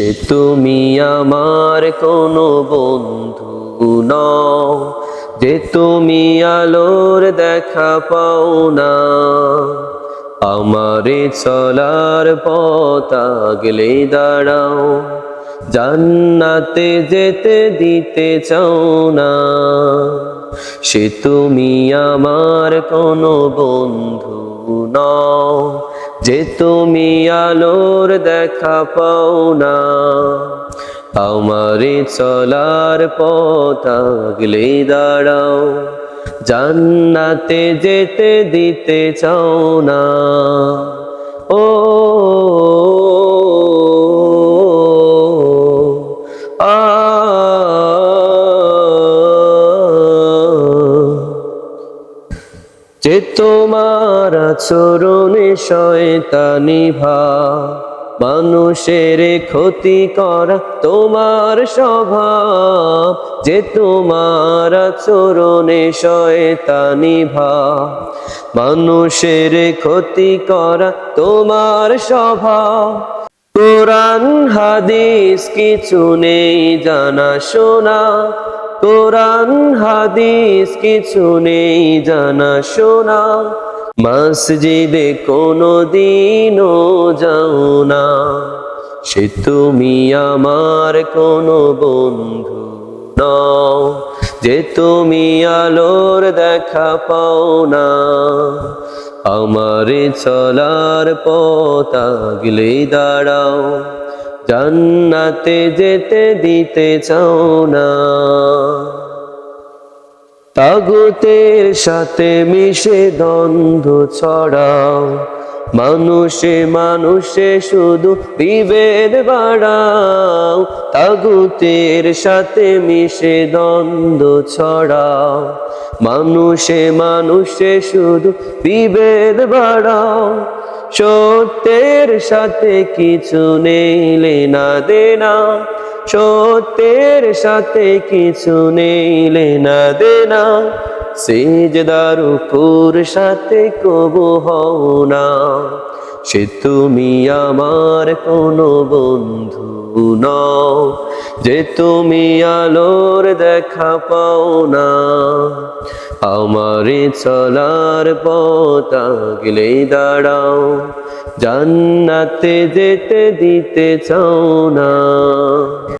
সে তুমি আমার কোনো বন্ধু নও, যে তুমি আলোর দেখা পাও না। আমারে চলার পথ আগলে দাঁড়াও, জান্নাতে যেতে দিতে চাও না। সে তুমি আমার কোনো বন্ধু নও যে তুমি আলোর দেখা পাও না, আমারে চলার পথ আগলে দাঁড়াও, জান্নাতে যেতে দিতে চাও না। ও, আ যে তোমার আচরণে শয়তানি ভা মানুষের ক্ষতি করা তোমার স্বভাব, যে তোমার আচরণে শয়তানি ভা মানুষের ক্ষতি করা তোমার স্বভাব। কোরআন, হাদিস কিছু নেই জানা শোনা কোরআন, হাদিস কিছু নেই জানা শোনা। মসজিদে কোনো দিনও যাও না। সে তুমি আমার কোনো বন্ধু নও, যে তুমি আলোর দেখা পাও না। আমারে চলার পথ আগলে দাঁড়াও জান্নাতে যেতে দিতে চাও না। তাগুতের সাথে মিশে দ্বন্দ্ব ছড়াও। মানুষে মানুষে শুধু বিভেদ বাড়াও। তাগুতের সাথে মিশে দ্বন্দ্ব ছড়াও। মানুষে মানুষে শুধু বিভেদ বাড়াও। সত্যের সাথে কিছু নেই লেনা দেনা। সত্যের সাথে কিছু নেই লেনা দেনা। সেজদার উপর সাথে কবু হও না। সে তুমি আমার কোনো বন্ধু নও। যে তুমি আলোর দেখা পাও না, আমারে চলার পথ দাঁড়াও, জান্নাতে যেতে দিতে চাও না।